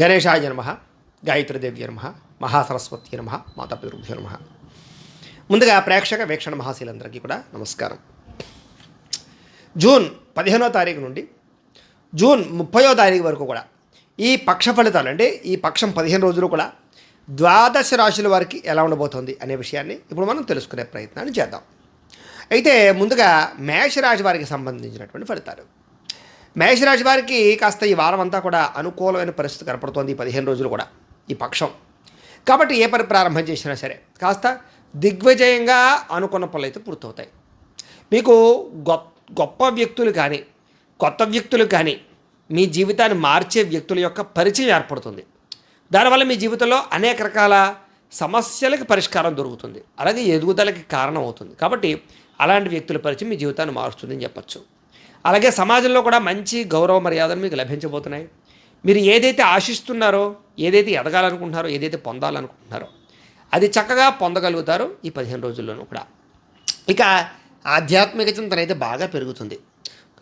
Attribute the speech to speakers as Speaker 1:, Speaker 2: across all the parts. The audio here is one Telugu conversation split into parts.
Speaker 1: గణేశాయ నమ గాయత్రీదేవ్య నమ మహాసరస్వతి నమ మాతాపితృభ్యో నమ. ముందుగా ప్రేక్షక వీక్షణ మహాశీలందరికీ కూడా నమస్కారం. జూన్ పదిహేనో తారీఖు నుండి జూన్ ముప్పయో తారీఖు వరకు కూడా ఈ పక్ష ఫలితాలు అంటే ఈ పక్షం పదిహేను రోజులు కూడా ద్వాదశ రాశుల వారికి ఎలా ఉండబోతోంది అనే విషయాన్ని ఇప్పుడు మనం తెలుసుకునే ప్రయత్నాన్ని చేద్దాం. అయితే ముందుగా మేషరాశి వారికి సంబంధించినటువంటి ఫలితాలు. మేషరాశి వారికి కాస్త ఈ వారం అంతా కూడా అనుకూలమైన పరిస్థితి కనపడుతోంది ఈ పదిహేను రోజులు కూడా ఈ పక్షం. కాబట్టి ఏ పని ప్రారంభం చేసినా సరే కాస్త దిగ్విజయంగా అనుకున్న పనులు అయితే పూర్తవుతాయి. మీకు గొ- గొప్ప వ్యక్తులు కానీ కొత్త వ్యక్తులు కానీ మీ జీవితాన్ని మార్చే వ్యక్తుల యొక్క పరిచయం ఏర్పడుతుంది. దానివల్ల మీ జీవితంలో అనేక రకాల సమస్యలకు పరిష్కారం దొరుకుతుంది. అలాగే ఎదుగుదలకి కారణం అవుతుంది కాబట్టి అలాంటి వ్యక్తుల పరిచయం మీ జీవితాన్ని మారుస్తుందని చెప్పచ్చు. అలాగే సమాజంలో కూడా మంచి గౌరవ మర్యాదలు మీకు లభించబోతున్నాయి. మీరు ఏదైతే ఆశిస్తున్నారో ఏదైతే ఎదగాలనుకుంటున్నారో ఏదైతే పొందాలనుకుంటున్నారో అది చక్కగా పొందగలుగుతారు ఈ పదిహేను రోజుల్లోనూ కూడా. ఇక ఆధ్యాత్మిక చింతన అయితే బాగా పెరుగుతుంది.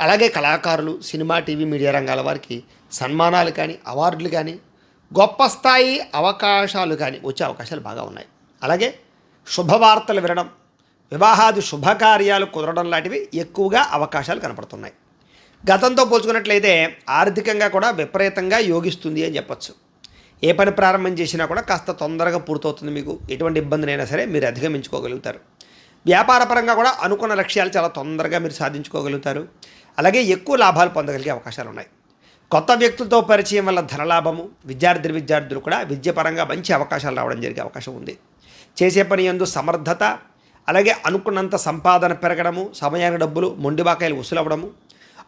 Speaker 1: అలాగే కళాకారులు సినిమా టీవీ మీడియా రంగాల వారికి సన్మానాలు కానీ అవార్డులు కానీ గొప్ప స్థాయి అవకాశాలు కానీ వచ్చే అవకాశాలు బాగా ఉన్నాయి. అలాగే శుభవార్తలు వినడం వివాహాది శుభకార్యాలు కుదరడం లాంటివి ఎక్కువగా అవకాశాలు కనపడుతున్నాయి. గతంతో పోల్చుకున్నట్లయితే ఆర్థికంగా కూడా విపరీతంగా యోగిస్తుంది అని చెప్పచ్చు. ఏ పని ప్రారంభం చేసినా కూడా కాస్త తొందరగా పూర్తవుతుంది మీకు. ఎటువంటి ఇబ్బందినైనా సరే మీరు అధిగమించుకోగలుగుతారు. వ్యాపారపరంగా కూడా అనుకున్న లక్ష్యాలు చాలా తొందరగా మీరు సాధించుకోగలుగుతారు. అలాగే ఎక్కువ లాభాలు పొందగలిగే అవకాశాలు ఉన్నాయి. కొత్త వ్యక్తులతో పరిచయం వల్ల ధనలాభము విద్యార్థి విద్యార్థులు కూడా విద్యపరంగా మంచి అవకాశాలు రావడం జరిగే అవకాశం ఉంది. చేసే పని యందు సమర్థత అలాగే అనుకున్నంత సంపాదన పెరగడము సమయానికి డబ్బులు మొండిబాకాయలు వసూలవ్వడము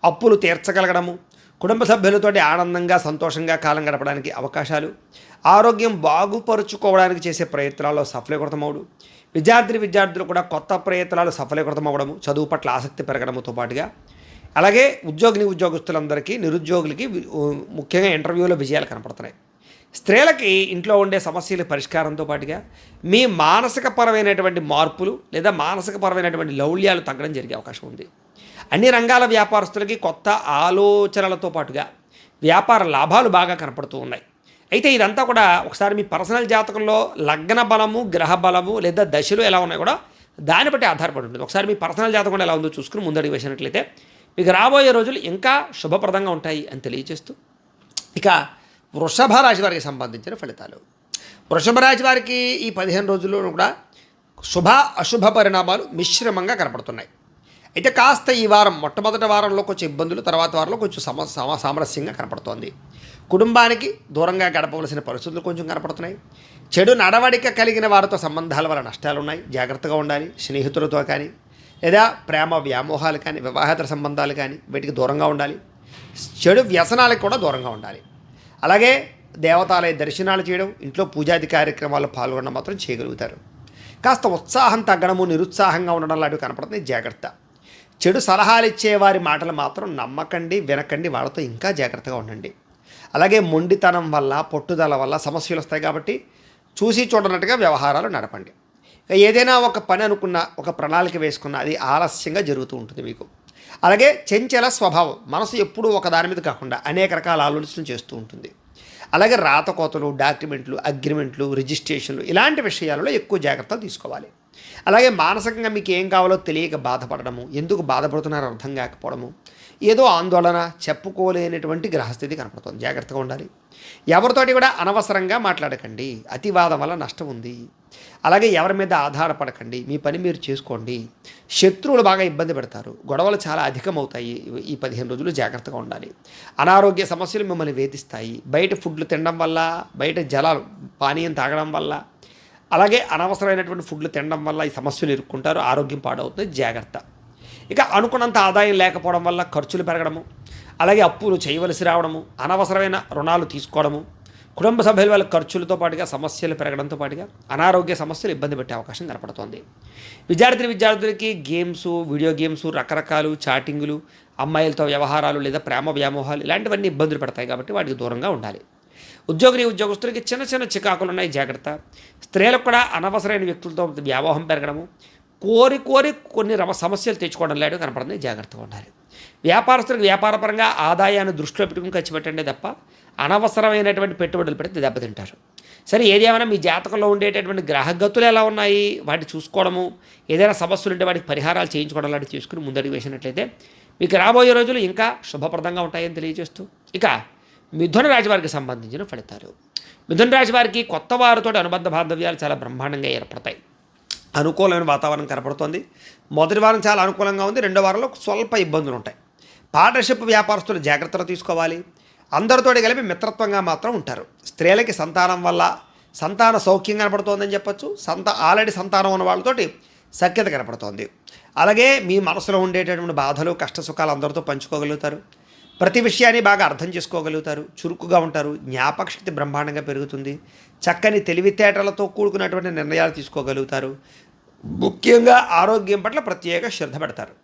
Speaker 1: అప్పులు తీర్చగలగడము కుటుంబ సభ్యులతోటి ఆనందంగా సంతోషంగా కాలం గడపడానికి అవకాశాలు ఆరోగ్యం బాగుపరుచుకోవడానికి చేసే ప్రయత్నాల్లో సఫలీకృతమవుడు. విద్యార్థి విద్యార్థులు కూడా కొత్త ప్రయత్నాలు సఫలీకృతమవ్వడము చదువు పట్ల ఆసక్తి పెరగడంతో పాటుగా. అలాగే ఉద్యోగిని ఉద్యోగస్తులందరికీ నిరుద్యోగులకి ముఖ్యంగా ఇంటర్వ్యూలో విజయాలు కనపడుతున్నాయి. స్త్రీలకి ఇంట్లో ఉండే సమస్యల పరిష్కారంతో పాటుగా మీ మానసిక పరమైనటువంటి మార్పులు లేదా మానసిక పరమైనటువంటి లౌల్యాలు తగ్గడం జరిగే అవకాశం ఉంది. అన్ని రంగాల వ్యాపారస్తులకి కొత్త ఆలోచనలతో పాటుగా వ్యాపార లాభాలు బాగా కనపడుతూ ఉన్నాయి. అయితే ఇదంతా కూడా ఒకసారి మీ పర్సనల్ జాతకంలో లగ్న బలము గ్రహ బలము లేదా దశలు ఎలా ఉన్నాయి కూడా దాన్ని బట్టి ఆధారపడి ఉంటుంది. ఒకసారి మీ పర్సనల్ జాతకం ఎలా ఉందో చూసుకుని ముందడుగు వేసినట్లయితే మీకు రాబోయే రోజులు ఇంకా శుభప్రదంగా ఉంటాయి అని తెలియజేస్తూ ఇక వృషభ రాశి వారికి సంబంధించిన ఫలితాలు. వృషభ రాశి వారికి ఈ పదిహేను రోజుల్లో కూడా శుభ అశుభ పరిణామాలు మిశ్రమంగా కనపడుతున్నాయి. అయితే కాస్త ఈ వారం మొట్టమొదటి వారంలో కొంచెం ఇబ్బందులు తర్వాత వారంలో కొంచెం సమ సామరస్యంగా కనపడుతోంది. కుటుంబానికి దూరంగా గడపవలసిన పరిస్థితులు కొంచెం కనపడుతున్నాయి. చెడు నడవడిక కలిగిన వారితో సంబంధాల వల్ల నష్టాలు ఉన్నాయి జాగ్రత్తగా ఉండాలి స్నేహితులతో కానీ లేదా ప్రేమ వ్యామోహాలు కానీ వివాహేతర సంబంధాలు కానీ వీటికి దూరంగా ఉండాలి. చెడు వ్యసనాలకు కూడా దూరంగా ఉండాలి. అలాగే దేవతాలయ దర్శనాలు చేయడం ఇంట్లో పూజాది కార్యక్రమాల్లో పాల్గొనడం మాత్రం చేయగలుగుతారు. కాస్త ఉత్సాహం తగ్గడము నిరుత్సాహంగా ఉండడం లాంటివి కనపడుతుంది జాగ్రత్త. చెడు సలహాలు ఇచ్చేవారి మాటలు మాత్రం నమ్మకండి వినకండి వాళ్ళతో ఇంకా జాగ్రత్తగా ఉండండి. అలాగే మొండితనం వల్ల పట్టుదల వల్ల సమస్యలు వస్తాయి కాబట్టి చూసి చూడనట్టుగా వ్యవహారాలు నడపండి. ఏదైనా ఒక పని అనుకున్న ఒక ప్రణాళిక వేసుకున్న అది ఆలస్యంగా జరుగుతూ ఉంటుంది మీకు. అలాగే చెంచల స్వభావం మనసు ఎప్పుడూ ఒక దాని మీద కాకుండా అనేక రకాల ఆలోచనలు చేస్తూ ఉంటుంది. అలాగే రాతకోతలు డాక్యుమెంట్లు అగ్రిమెంట్లు రిజిస్ట్రేషన్లు ఇలాంటి విషయాలలో ఎక్కువ జాగ్రత్తలు తీసుకోవాలి. అలాగే మానసికంగా మీకు ఏం కావాలో తెలియక బాధపడడము ఎందుకు బాధపడుతున్నారో అర్థం కాకపోవడము ఏదో ఆందోళన చెప్పుకోలేనటువంటి గ్రహస్థితి కనపడుతుంది. జాగ్రత్తగా ఉండాలి. ఎవరితోటి కూడా అనవసరంగా మాట్లాడకండి. అతివాదం వల్ల నష్టం ఉంది. అలాగే ఎవరి మీద ఆధారపడకండి. మీ పని మీరు చేసుకోండి. శత్రువులు బాగా ఇబ్బంది పెడతారు. గొడవలు చాలా అధికమవుతాయి. ఈ పదిహేను రోజులు జాగ్రత్తగా ఉండాలి. అనారోగ్య సమస్యలు మిమ్మల్ని వేధిస్తాయి. బయట ఫుడ్లు తినడం వల్ల బయట జలాలు పానీయం తాగడం వల్ల అలాగే అనవసరమైనటువంటి ఫుడ్లు తినడం వల్ల ఈ సమస్యలు ఇరుక్కుంటారు ఆరోగ్యం పాడవుతుంది. జాగ్రత్త. ఇక అనుకున్నంత ఆదాయం లేకపోవడం వల్ల ఖర్చులు పెరగడము అలాగే అప్పులు చేయవలసి రావడము అనవసరమైన రుణాలు తీసుకోవడము కుటుంబ సభ్యుల వాళ్ళ ఖర్చులతో పాటుగా సమస్యలు పెరగడంతో పాటుగా అనారోగ్య సమస్యలు ఇబ్బంది పెట్టే అవకాశం కనపడుతోంది. విద్యార్థి విద్యార్థులకి గేమ్స్ వీడియో గేమ్స్ రకరకాలు చాటింగులు అమ్మాయిలతో వ్యవహారాలు లేదా ప్రేమ వ్యామోహాలు ఇలాంటివన్నీ ఇబ్బందులు పెడతాయి కాబట్టి వాటికి దూరంగా ఉండాలి. ఉద్యోగిని ఉద్యోగస్తులకి చిన్న చిన్న చికాకులు ఉన్నాయి జాగ్రత్త. స్త్రీలకు కూడా అనవసరమైన వ్యక్తులతో వ్యామోహం పెరగడము
Speaker 2: కోరి కోరి కొన్ని రమ సమస్యలు తెచ్చుకోవడం లేడు కనపడుతుంది జాగ్రత్తగా ఉండాలి. వ్యాపారస్తులకు వ్యాపారపరంగా ఆదాయాన్ని దృష్టిలో పెట్టుకుని ఖర్చు పెట్టండి తప్ప అనవసరమైనటువంటి పెట్టుబడులు పెడితే దెబ్బతింటారు. సరే ఏదేమైనా మీ జాతకంలో ఉండేటటువంటి గ్రహగతులు ఎలా ఉన్నాయి? వాటిని చూసుకోవడము ఏదైనా సమస్యలు ఉంటే వాటికి పరిహారాలు చేయించుకోవడం లాంటివి చేసుకుని ముందడుగు వేసినట్లయితే మీకు రాబోయే రోజులు ఇంకా శుభప్రదంగా ఉంటాయని తెలియజేస్తూ ఇక మిథున రాజువారికి సంబంధించిన ఫలితాలు. మిథున రాశివారికి కొత్త వారితో అనుబంధ బాంధవ్యాలు చాలా బ్రహ్మాండంగా ఏర్పడతాయి. అనుకూలమైన వాతావరణం కనపడుతోంది. మొదటి వారం చాలా అనుకూలంగా ఉంది. రెండో వారంలో స్వల్ప ఇబ్బందులు ఉంటాయి. పార్ట్నర్షిప్ వ్యాపారస్తులు జాగ్రత్తలు తీసుకోవాలి. అందరితోటి కలిపి మిత్రత్వంగా మాత్రం ఉంటారు. స్త్రీలకి సంతానం వల్ల సంతాన సౌఖ్యం కనపడుతోందని చెప్పొచ్చు. సంత ఆల్రెడీ సంతానం ఉన్న వాళ్ళతోటి సఖ్యత కనపడుతోంది. అలాగే మీ మనసులో ఉండేటటువంటి బాధలు కష్ట సుఖాలు అందరితో పంచుకోగలుగుతారు. ప్రతి విషయాన్ని బాగా అర్థం చేసుకోగలుగుతారు. చురుకుగా ఉంటారు. జ్ఞాపకశక్తి బ్రహ్మాండంగా పెరుగుతుంది. చక్కని తెలివితేటలతో కూడుకున్నటువంటి నిర్ణయాలు తీసుకోగలుగుతారు. ముఖ్యంగా ఆరోగ్యం పట్ల ప్రత్యేక శ్రద్ధ పెడతారు.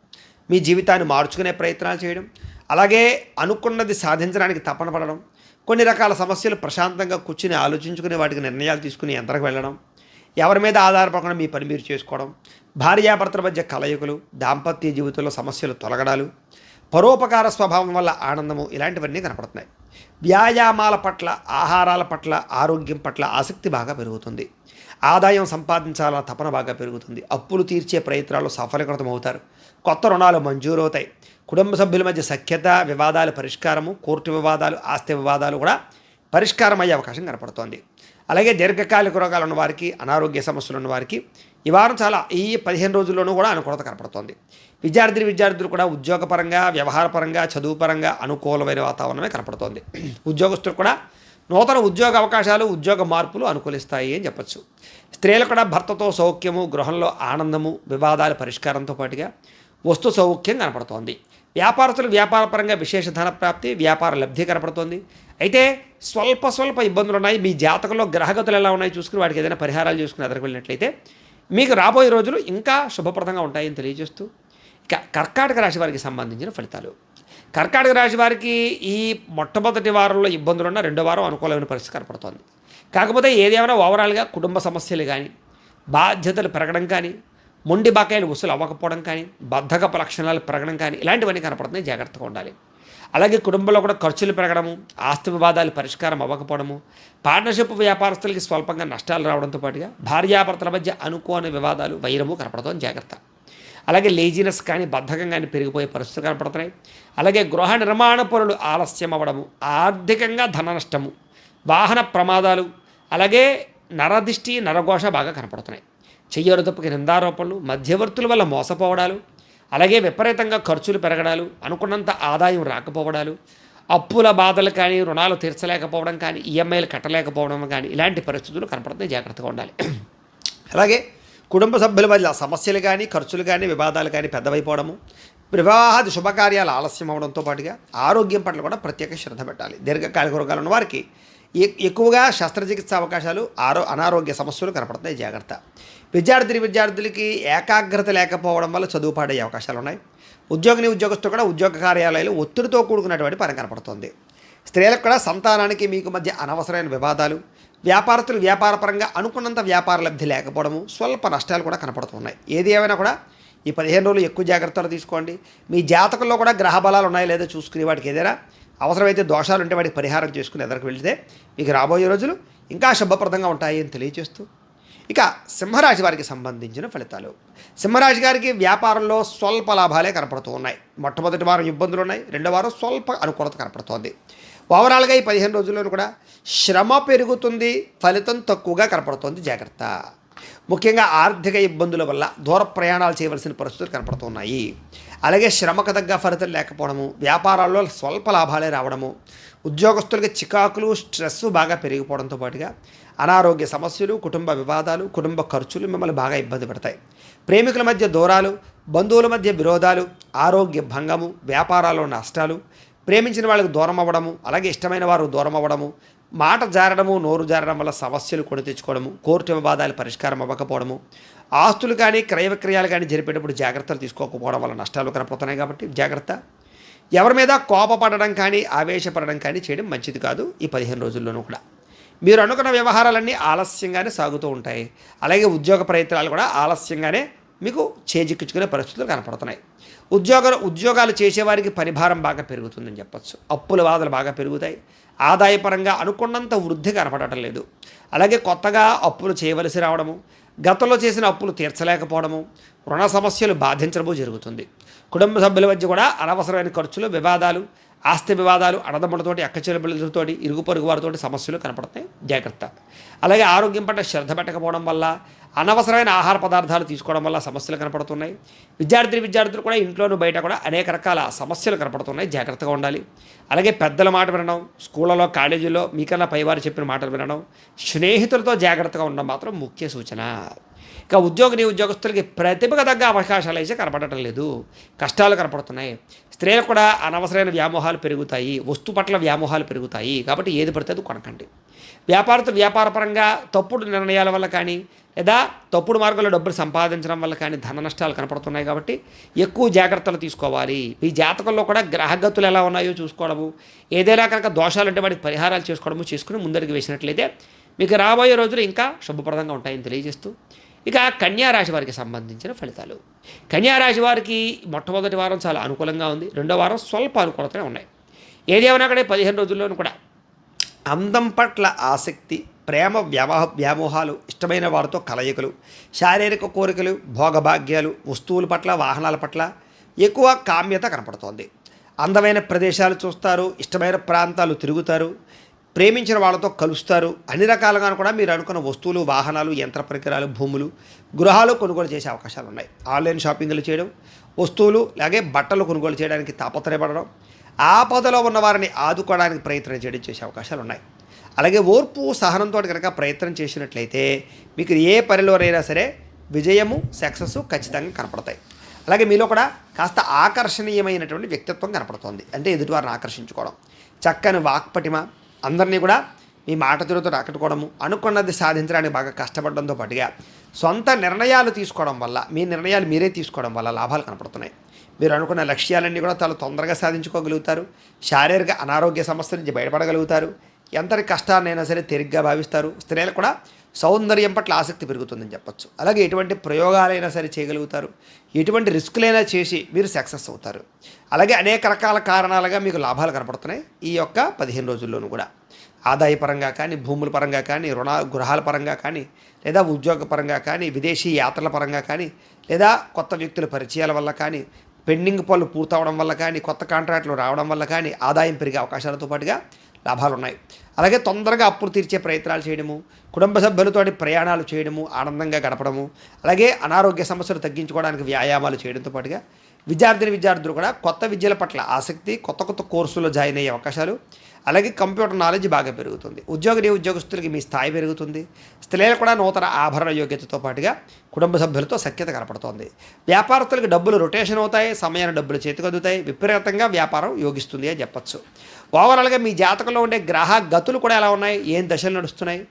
Speaker 2: మీ జీవితాన్ని మార్చుకునే ప్రయత్నాలు చేయడం అలాగే అనుకున్నది సాధించడానికి తపన పడడం కొన్ని రకాల సమస్యలు ప్రశాంతంగా కూర్చుని ఆలోచించుకుని వాటికి నిర్ణయాలు తీసుకుని ఎంతకు వెళ్ళడం ఎవరి మీద ఆధారపడకుండా మీ పని మీరు చేసుకోవడం భార్యాభర్తల మధ్య కలయికలు దాంపత్య జీవితంలో సమస్యలు తొలగడాలు పరోపకార స్వభావం వల్ల ఆనందము ఇలాంటివన్నీ కనపడుతున్నాయి. వ్యాయామాల పట్ల ఆహారాల పట్ల ఆరోగ్యం పట్ల ఆసక్తి బాగా పెరుగుతుంది. ఆదాయం సంపాదించాలన్న తపన బాగా పెరుగుతుంది. అప్పులు తీర్చే ప్రయత్నాలు సఫలీకృతం అవుతారు కొత్త రుణాలు మంజూరవుతాయి. కుటుంబ సభ్యుల మధ్య సఖ్యత వివాదాల పరిష్కారము కోర్టు వివాదాలు ఆస్తి వివాదాలు కూడా పరిష్కారం అయ్యే అవకాశం కనపడుతోంది. అలాగే దీర్ఘకాలిక రోగాలు ఉన్న వారికి అనారోగ్య సమస్యలు ఉన్న వారికి ఈ వారం చాలా ఈ పదిహేను రోజుల్లోనూ కూడా అనుకూలత కనపడుతోంది. విద్యార్థి విద్యార్థులు కూడా ఉద్యోగపరంగా వ్యవహారపరంగా చదువుపరంగా అనుకూలమైన వాతావరణమే కనపడుతోంది. ఉద్యోగస్తులు కూడా నూతన ఉద్యోగ అవకాశాలు ఉద్యోగ మార్పులు అనుకూలిస్తాయి అని చెప్పొచ్చు. స్త్రీలు కూడా భర్తతో సౌఖ్యము గృహంలో ఆనందము వివాదాల పరిష్కారంతో పాటుగా వస్తు సౌఖ్యం కనపడుతోంది. వ్యాపారస్తులు వ్యాపారపరంగా విశేష ధన ప్రాప్తి వ్యాపార లబ్ధి కనపడుతోంది. అయితే స్వల్ప స్వల్ప ఇబ్బందులు ఉన్నాయి మీ జాతకంలో గ్రహగతులు ఎలా ఉన్నాయి చూసుకుని వాటికి ఏదైనా పరిహారాలు చూసుకుని ఎదరికి వెళ్ళినట్లయితే మీకు రాబోయే రోజులు ఇంకా శుభప్రదంగా ఉంటాయని తెలియజేస్తూ ఇక కర్కాటక రాశి వారికి సంబంధించిన ఫలితాలు. కర్కాటక రాశి వారికి ఈ మొట్టమొదటి వారంలో ఇబ్బందులు ఉన్న రెండో వారం అనుకూలమైన పరిస్థితి కనపడుతోంది. కాకపోతే ఏదేమైనా ఓవరాల్గా కుటుంబ సమస్యలు కానీ బాధ్యతలు పెరగడం కానీ మొండి బకాయిలు వసూలు అవ్వకపోవడం కానీ బద్ధకపు లక్షణాలు పెరగడం కానీ ఇలాంటివన్నీ కనపడుతున్నాయి. జాగ్రత్తగా ఉండాలి. అలాగే కుటుంబంలో కూడా ఖర్చులు పెరగడము ఆస్తి వివాదాలు పరిష్కారం అవ్వకపోవడము పార్ట్నర్షిప్ వ్యాపారస్తులకి స్వల్పంగా నష్టాలు రావడంతో పాటుగా భార్యాభర్తల మధ్య అనుకోని వివాదాలు వైరము కనపడతాం జాగ్రత్త. అలాగే లేజినెస్ కానీ బద్ధకం కానీ పెరిగిపోయే పరిస్థితులు కనపడుతున్నాయి. అలాగే గృహ నిర్మాణ పనులు ఆలస్యం అవ్వడము ఆర్థికంగా ధన నష్టము వాహన ప్రమాదాలు అలాగే నరదిష్టి నరఘోష బాగా కనపడుతున్నాయి. చెయ్యరు నిందారోపణలు మధ్యవర్తుల వల్ల మోసపోవడాలు అలాగే విపరీతంగా ఖర్చులు పెరగడాలు అనుకున్నంత ఆదాయం రాకపోవడాలు అప్పుల బాధలు కానీ రుణాలు తీర్చలేకపోవడం కానీ ఈఎంఐలు కట్టలేకపోవడం కానీ ఇలాంటి పరిస్థితులు కనపడుతున్నాయి. జాగ్రత్తగా ఉండాలి.
Speaker 1: అలాగే కుటుంబ సభ్యుల మధ్య సమస్యలు కానీ ఖర్చులు కానీ వివాదాలు కానీ పెద్దవైపోవడము వివాహాది శుభకార్యాలు ఆలస్యం అవడంతో పాటుగా ఆరోగ్యం పట్ల కూడా ప్రత్యేక శ్రద్ధ పెట్టాలి. దీర్ఘకాలిక రోగాలు ఉన్న వారికి ఎ- ఎక్కువగా శస్త్రచికిత్స అవకాశాలు ఆరో అనారోగ్య సమస్యలు కనపడతాయి జాగ్రత్త. విద్యార్థి విద్యార్థులకి ఏకాగ్రత లేకపోవడం వల్ల చదువు పాడయ్యే అవకాశాలు ఉన్నాయి. ఉద్యోగిని ఉద్యోగస్తులు కూడా ఉద్యోగ కార్యాలయాలు ఒత్తిడితో కూడుకున్నటువంటి పని కనపడుతుంది. స్త్రీలకు కూడా సంతానానికి మీకు మధ్య అనవసరమైన వివాదాలు వ్యాపారస్తులు వ్యాపారపరంగా అనుకున్నంత వ్యాపార లబ్ధి లేకపోవడము స్వల్ప నష్టాలు కూడా కనపడుతున్నాయి. ఏది ఏమైనా కూడా ఈ పదిహేను రోజులు ఎక్కువ జాగ్రత్తలు తీసుకోండి. మీ జాతకంలో కూడా గ్రహ బలాలు ఉన్నాయో లేదో చూసుకుని వాటికి ఏదైనా అవసరమైతే దోషాలు ఉంటే వాటికి పరిహారం చేసుకుని ఎదరికి వెళితే మీకు రాబోయే రోజులు ఇంకా శుభప్రదంగా ఉంటాయి అని తెలియజేస్తూ ఇక సింహరాశి వారికి సంబంధించిన ఫలితాలు. సింహరాశి గారికి వ్యాపారంలో స్వల్ప లాభాలే కనపడుతూ ఉన్నాయి. మొట్టమొదటి వారం ఇబ్బందులు ఉన్నాయి. రెండో వారం స్వల్ప అనుకూలత కనపడుతోంది. ఓవరాల్గా ఈ పదిహేను రోజుల్లోనూ కూడా శ్రమ పెరుగుతుంది. ఫలితం తక్కువగా కనపడుతోంది. జాగ్రత్త. ముఖ్యంగా ఆర్థిక ఇబ్బందుల వల్ల దూర ప్రయాణాలు చేయవలసిన పరిస్థితులు కనపడుతున్నాయి. అలాగే శ్రమకు తగ్గ ఫలితం లేకపోవడము వ్యాపారాల్లో స్వల్ప లాభాలే రావడము ఉద్యోగస్తులకి చికాకులు స్ట్రెస్ బాగా పెరిగిపోవడంతో పాటుగా అనారోగ్య సమస్యలు కుటుంబ వివాదాలు కుటుంబ ఖర్చులు మిమ్మల్ని బాగా ఇబ్బంది పెడతాయి. ప్రేమికుల మధ్య దూరాలు బంధువుల మధ్య విరోధాలు ఆరోగ్య భంగము వ్యాపారాల్లో నష్టాలు ప్రేమించిన వాళ్ళకి దూరం అవ్వడము అలాగే ఇష్టమైన వారు దూరం అవ్వడము మాట జారడము నోరు జారడం వల్ల సమస్యలు కొని తెచ్చుకోవడము కోర్టు వివాదాలు పరిష్కారం అవ్వకపోవడము ఆస్తులు కానీ క్రయ విక్రయాలు కానీ జరిపేటప్పుడు జాగ్రత్తలు తీసుకోకపోవడం వల్ల నష్టాలు కనపడుతున్నాయి కాబట్టి జాగ్రత్త. ఎవరి మీద కోపపడడం కానీ ఆవేశపడడం కానీ చేయడం మంచిది కాదు ఈ పదిహేను రోజుల్లోనూ కూడా. మీరు అనుకున్న వ్యవహారాలన్నీ ఆలస్యంగానే సాగుతూ ఉంటాయి. అలాగే ఉద్యోగ ప్రయత్నాలు కూడా ఆలస్యంగానే
Speaker 2: మీకు చేజిక్కించుకునే పరిస్థితులు కనపడుతున్నాయి. ఉద్యోగ ఉద్యోగాలు చేసేవారికి పనిభారం బాగా పెరుగుతుందని చెప్పచ్చు. అప్పుల బాధలు బాగా పెరుగుతాయి. ఆదాయపరంగా అనుకున్నంత వృద్ధి కనపడటం లేదు. అలాగే కొత్తగా అప్పులు చేయవలసి రావడము గతంలో చేసిన అప్పులు తీర్చలేకపోవడము రుణ సమస్యలు బాధించడము జరుగుతుంది. కుటుంబ సభ్యుల మధ్య కూడా అనవసరమైన ఖర్చులు వివాదాలు ఆస్తి వివాదాలు అన్నదమ్ములతోటి అక్కచెల్లెళ్ళతోటి ఇరుగు పొరుగు వారితోటి సమస్యలు కనపడతాయి. జాగ్రత్త. అలాగే ఆరోగ్యం పట్ల శ్రద్ధ పెట్టకపోవడం వల్ల అనవసరమైన ఆహార పదార్థాలు తీసుకోవడం వల్ల సమస్యలు కనపడుతున్నాయి. విద్యార్థి విద్యార్థులు కూడా ఇంట్లోనూ బయట కూడా అనేక రకాల సమస్యలు కనపడుతున్నాయి. జాగ్రత్తగా ఉండాలి. అలాగే పెద్దల మాట వినడం స్కూళ్ళలో కాలేజీలో మీకన్నా పైవారు చెప్పిన మాటలు వినడం స్నేహితులతో జాగ్రత్తగా ఉండడం మాత్రం ముఖ్య సూచన. ఇక ఉద్యోగిని ఉద్యోగస్తులకి ప్రతిభకు తగ్గ అవకాశాలు అయితే కనపడటం లేదు. కష్టాలు కనపడుతున్నాయి. స్త్రీలకు కూడా అనవసరమైన వ్యామోహాలు పెరుగుతాయి. వస్తు పట్ల వ్యామోహాలు పెరుగుతాయి. కాబట్టి ఏది పడితే అది కొనకండి. వ్యాపారస్తులు వ్యాపారపరంగా తప్పుడు నిర్ణయాల వల్ల కానీ లేదా తప్పుడు మార్గంలో డబ్బులు సంపాదించడం వల్ల కానీ ధన నష్టాలు కనపడుతున్నాయి కాబట్టి ఎక్కువ జాగ్రత్తలు తీసుకోవాలి. ఈ జాతకంలో కూడా గ్రహగతులు ఎలా ఉన్నాయో చూసుకోవడము ఏదైనా కనుక దోషాలు ఉంటే వాటికి పరిహారాలు చేసుకోవడము చేసుకుని ముందరికి వేసినట్లయితే మీకు రాబోయే రోజులు ఇంకా శుభప్రదంగా ఉంటాయని తెలియజేస్తూ ఇక కన్యా రాశి వారికి సంబంధించిన ఫలితాలు. కన్యా రాశి వారికి మొట్టమొదటి వారం చాలా అనుకూలంగా ఉంది. రెండో వారం స్వల్ప అనుకూలతనే ఉన్నాయి. ఏదేమైనా అక్కడే పదిహేను రోజుల్లోనూ కూడా. అందం పట్ల ఆసక్తి ప్రేమ వ్యామోహ వ్యామోహాలు ఇష్టమైన వారితో కలయికలు శారీరక కోరికలు భోగభాగ్యాలు వస్తువుల పట్ల వాహనాల పట్ల ఎక్కువ కామ్యత కనపడుతోంది. అందమైన ప్రదేశాలు చూస్తారు ఇష్టమైన ప్రాంతాలు తిరుగుతారు ప్రేమించిన వాళ్ళతో కలుస్తారు. అన్ని రకాలుగా కూడా మీరు అనుకున్న వస్తువులు వాహనాలు యంత్ర పరికరాలు భూములు గృహాలు కొనుగోలు చేసే అవకాశాలు ఉన్నాయి. ఆన్లైన్ షాపింగ్లు చేయడం వస్తువులు అలాగే బట్టలు కొనుగోలు చేయడానికి తాపత్రయపడడం ఆపదలో ఉన్న వారిని ఆదుకోవడానికి ప్రయత్నం చేయడం చేసే అవకాశాలు ఉన్నాయి. అలాగే ఓర్పు సహనంతో కనుక ప్రయత్నం చేసినట్లయితే మీకు ఏ పనిలోనైనా సరే విజయము సక్సెస్ ఖచ్చితంగా కనపడతాయి. అలాగే మీలో కూడా కాస్త ఆకర్షణీయమైనటువంటి వ్యక్తిత్వం కనపడుతోంది. అంటే ఎదుటివారిని ఆకర్షించుకోవడం. చక్కని వాక్పటిమ అందరినీ కూడా మీ మాట తీరుతో ఆకట్టుకోవడము అనుకున్నది సాధించడానికి బాగా కష్టపడడంతో పాటుగా సొంత నిర్ణయాలు తీసుకోవడం వల్ల మీ నిర్ణయాలు మీరే తీసుకోవడం వల్ల లాభాలు కనపడుతున్నాయి. మీరు అనుకున్న లక్ష్యాలన్నీ కూడా చాలా తొందరగా సాధించుకోగలుగుతారు. శారీరక అనారోగ్య సమస్య నుంచి బయటపడగలుగుతారు. ఎంతటి కష్టాన్నైనా సరే తేలిగ్గా భావిస్తారు. స్త్రీలు కూడా సౌందర్యం పట్ల ఆసక్తి పెరుగుతుందని చెప్పచ్చు. అలాగే ఎటువంటి ప్రయోగాలైనా సరే చేయగలుగుతారు. ఎటువంటి రిస్కులైనా చేసి మీరు సక్సెస్ అవుతారు. అలాగే అనేక రకాల కారణాలుగా మీకు లాభాలు కనపడుతున్నాయి. ఈ యొక్క పదిహేను రోజుల్లోనూ కూడా. ఆదాయ పరంగా కానీ భూముల పరంగా కానీ రుణ గృహాల పరంగా కానీ లేదా ఉద్యోగ పరంగా కానీ విదేశీ యాత్రల పరంగా కానీ లేదా కొత్త వ్యక్తుల పరిచయాల వల్ల కానీ పెండింగ్ పనులు పూర్తవడం వల్ల కానీ కొత్త కాంట్రాక్టులు రావడం వల్ల కానీ ఆదాయం పెరిగే అవకాశాలతో పాటుగా లాభాలు ఉన్నాయి అలాగే తొందరగా అప్పులు తీర్చే ప్రయత్నాలు చేయడము కుటుంబ సభ్యులతోటి ప్రయాణాలు చేయడము ఆనందంగా గడపడము అలాగే అనారోగ్య సమస్యలు తగ్గించుకోవడానికి వ్యాయామాలు చేయడంతో పాటుగా విద్యార్థిని విద్యార్థులు కూడా కొత్త విద్యల పట్ల ఆసక్తి కొత్త కొత్త కోర్సుల్లో జాయిన్ అయ్యే అవకాశాలు అలాగే కంప్యూటర్ నాలెడ్జ్ బాగా పెరుగుతుంది. ఉద్యోగిని ఉద్యోగస్తులకి మీ స్థాయి పెరుగుతుంది. స్త్రీలు కూడా నూతన ఆభరణ యోగ్యతతో పాటుగా కుటుంబ సభ్యులతో సఖ్యత కనపడుతోంది. వ్యాపారస్తులకు డబ్బులు రొటేషన్ అవుతాయి సమయాన్ని డబ్బులు చేతికి అందుతాయి విపరీతంగా వ్యాపారం యోగిస్తుంది అని చెప్పచ్చు. ఓవరాల్గా మీ జాతకంలో ఉండే గ్రహ గతులు కూడా ఎలా ఉన్నాయి? ఏం దశలు నడుస్తున్నాయి?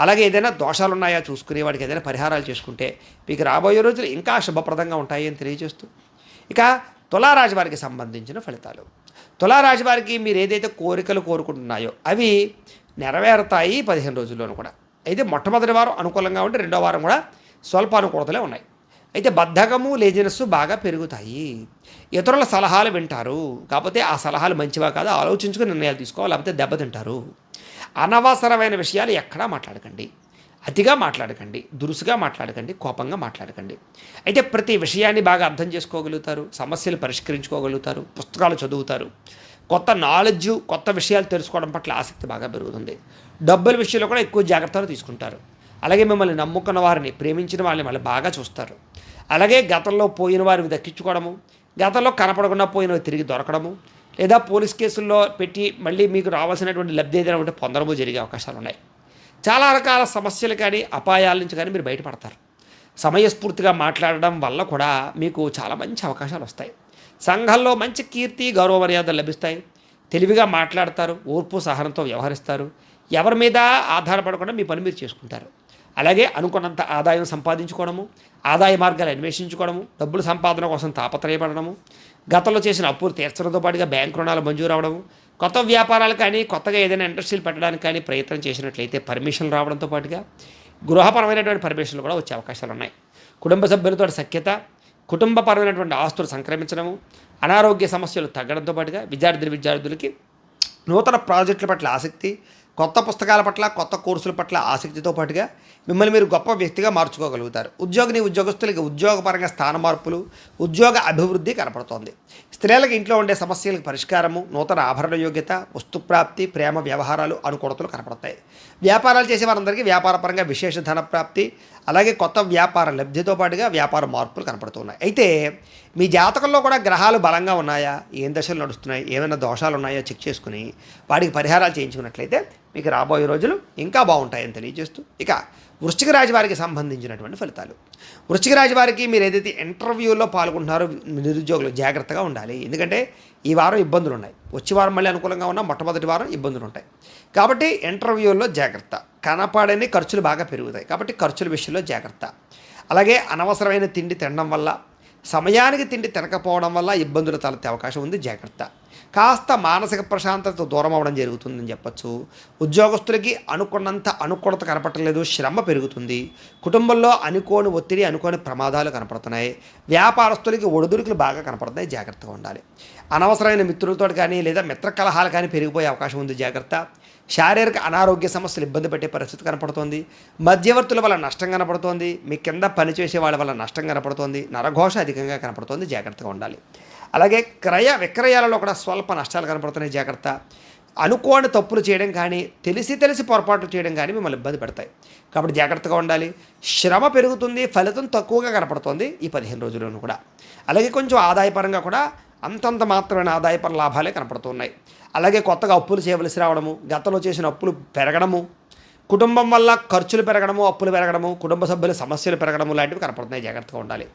Speaker 2: అలాగే ఏదైనా దోషాలు ఉన్నాయా? చూసుకునే వాడికి ఏదైనా పరిహారాలు చేసుకుంటే మీకు రాబోయే రోజులు ఇంకా శుభప్రదంగా ఉంటాయి అని తెలియజేస్తూ. ఇక తులారాశి వారికి సంబంధించిన ఫలితాలు. తులారాశి వారికి మీరు ఏదైతే కోరికలు కోరుకుంటున్నాయో అవి నెరవేరుతాయి పదిహేను రోజుల్లోనూ కూడా. అయితే మొట్టమొదటి వారం అనుకూలంగా ఉంటే రెండో వారం కూడా స్వల్ప అనుకూలతలే ఉన్నాయి. అయితే బద్ధకము లేజినెస్ బాగా పెరుగుతాయి. ఇతరుల సలహాలు వింటారు. కాకపోతే ఆ సలహాలు మంచివా కాదు ఆలోచించుకుని నిర్ణయాలు తీసుకోవాలి లేకపోతే దెబ్బతింటారు అనవసరమైన విషయాలు ఎక్కడా మాట్లాడకండి. అతిగా మాట్లాడకండి. దురుసుగా మాట్లాడకండి. కోపంగా మాట్లాడకండి. అయితే ప్రతి విషయాన్ని బాగా అర్థం చేసుకోగలుగుతారు. సమస్యలు పరిష్కరించుకోగలుగుతారు. పుస్తకాలు చదువుతారు. కొత్త నాలెడ్జ్ కొత్త విషయాలు తెలుసుకోవడం పట్ల ఆసక్తి బాగా పెరుగుతుంది. డబ్బుల విషయంలో కూడా ఎక్కువ జాగ్రత్తలు తీసుకుంటారు. అలాగే మిమ్మల్ని నమ్ముకున్న వారిని ప్రేమించిన వాళ్ళని మళ్ళీ బాగా చూస్తారు. అలాగే గతంలో పోయిన వారిని దక్కించుకోవడము గతంలో కనపడకుండా పోయినవి తిరిగి దొరకడము లేదా పోలీస్ కేసుల్లో పెట్టి మళ్ళీ మీకు రావాల్సినటువంటి లబ్ధి ఏదైనా ఉంటే పొందడము జరిగే అవకాశాలు ఉన్నాయి. చాలా రకాల సమస్యలు కానీ అపాయాల నుంచి కానీ మీరు బయటపడతారు. సమయస్ఫూర్తిగా మాట్లాడడం వల్ల కూడా మీకు చాలా మంచి అవకాశాలు వస్తాయి. సంఘంలో మంచి కీర్తి గౌరవ మర్యాదలు లభిస్తాయి. తెలివిగా మాట్లాడతారు ఓర్పు సహనంతో వ్యవహరిస్తారు. ఎవరి మీద ఆధారపడకుండా మీ పని మీరు చేసుకుంటారు. అలాగే అనుకున్నంత ఆదాయం సంపాదించుకోవడము ఆదాయ మార్గాలు అన్వేషించుకోవడము డబ్బులు సంపాదన కోసం తాపత్రయపడము గతంలో చేసిన అప్పులు తీర్చడంతో పాటుగా బ్యాంక్ రుణాలు మంజూరు అవడము కొత్త వ్యాపారాలు కానీ కొత్తగా ఏదైనా ఇండస్ట్రీలు పెట్టడానికి కానీ ప్రయత్నం చేసినట్లయితే పర్మిషన్లు రావడంతో పాటుగా గృహపరమైనటువంటి పర్మిషన్లు కూడా వచ్చే అవకాశాలు ఉన్నాయి. కుటుంబ సభ్యులతో సఖ్యత కుటుంబపరమైనటువంటి ఆస్తులు సంక్రమించడము అనారోగ్య సమస్యలు తగ్గడంతో పాటుగా విద్యార్థులు విద్యార్థులకి
Speaker 1: నూతన ప్రాజెక్టుల పట్ల ఆసక్తి కొత్త పుస్తకాల పట్ల కొత్త కోర్సుల పట్ల ఆసక్తితో పాటుగా మిమ్మల్ని మీరు గొప్ప వ్యక్తిగా మార్చుకోగలుగుతారు. ఉద్యోగిని ఉద్యోగస్తులకి ఉద్యోగపరంగా స్థాన మార్పులు ఉద్యోగ అభివృద్ధి కనపడుతోంది. స్త్రీలకు ఇంట్లో ఉండే సమస్యలకు పరిష్కారము నూతన ఆభరణ యోగ్యత వస్తుప్రాప్తి ప్రేమ వ్యవహారాలు అనుకూలతలు కనపడతాయి. వ్యాపారాలు చేసే వారందరికీ వ్యాపారపరంగా విశేష ధన ప్రాప్తి అలాగే కొత్త వ్యాపార లబ్ధితో పాటుగా వ్యాపార మార్పులు కనపడుతున్నాయి. అయితే మీ జాతకంలో కూడా గ్రహాలు బలంగా ఉన్నాయా? ఏం దశలు నడుస్తున్నాయి? ఏమైనా దోషాలు ఉన్నాయో చెక్ చేసుకుని వాటికి పరిహారాలు చేయించుకున్నట్లయితే మీకు రాబోయే రోజులు ఇంకా బాగుంటాయని తెలియజేస్తూ ఇక వృశ్చిక రాశి వారికి సంబంధించినటువంటి ఫలితాలు. వృశ్చిక రాశి వారికి మీరు ఏదైతే ఇంటర్వ్యూలో పాల్గొంటున్నారో నిరుద్యోగులు జాగ్రత్తగా ఉండాలి. ఎందుకంటే ఈ వారం ఇబ్బందులు ఉన్నాయి. వచ్చే వారం మళ్ళీ అనుకూలంగా ఉన్న మొట్టమొదటి వారం ఇబ్బందులు ఉంటాయి. కాబట్టి ఇంటర్వ్యూల్లో జాగ్రత్త. కనపడని ఖర్చులు బాగా పెరుగుతాయి. కాబట్టి ఖర్చుల విషయంలో జాగ్రత్త. అలాగే అనవసరమైన తిండి తినడం వల్ల సమయానికి తిండి తినకపోవడం వల్ల ఇబ్బందులు తలెత్తే అవకాశం ఉంది. జాగ్రత్త. కాస్త మానసిక ప్రశాంతత దూరం అవ్వడం జరుగుతుందని చెప్పొచ్చు. ఉద్యోగస్తులకి అనుకున్నంత అనుకూలత కనపడలేదు శ్రమ పెరుగుతుంది. కుటుంబంలో అనుకోని ఒత్తిడి అనుకోని ప్రమాదాలు కనపడుతున్నాయి. వ్యాపారస్తులకి ఒడిదుడుకులు బాగా కనపడుతున్నాయి. జాగ్రత్తగా ఉండాలి. అనవసరమైన మిత్రులతో కానీ లేదా మిత్ర కలహాలు కానీ పెరిగిపోయే అవకాశం ఉంది. జాగ్రత్త. శారీరక అనారోగ్య సమస్యలు ఇబ్బంది పెట్టే పరిస్థితి కనపడుతోంది. మధ్యవర్తుల వల్ల నష్టం కనపడుతోంది. మీ కింద పనిచేసే వాళ్ళ వల్ల నష్టం కనపడుతోంది. నరఘోష అధికంగా కనపడుతోంది. జాగ్రత్తగా ఉండాలి. అలాగే క్రయ విక్రయాలలో కూడా స్వల్ప నష్టాలు కనపడుతున్నాయి జాగ్రత్త. అనుకోని తప్పులు చేయడం కానీ తెలిసి తెలిసి పొరపాట్లు చేయడం కానీ మిమ్మల్ని ఇబ్బంది పెడతాయి. కాబట్టి జాగ్రత్తగా ఉండాలి. శ్రమ పెరుగుతుంది ఫలితం తక్కువగా కనపడుతుంది ఈ పదిహేను రోజుల్లోనూ కూడా. అలాగే కొంచెం ఆదాయపరంగా కూడా అంతంత మాత్రమైన ఆదాయపర లాభాలే కనపడుతున్నాయి. అలాగే కొత్తగా అప్పులు చేయవలసి రావడము గతంలో చేసిన అప్పులు పెరగడము కుటుంబం వల్ల ఖర్చులు పెరగడము అప్పులు పెరగడము కుటుంబ సభ్యుల సమస్యలు పెరగడము లాంటివి కనపడుతున్నాయి. జాగ్రత్తగా ఉండాలి.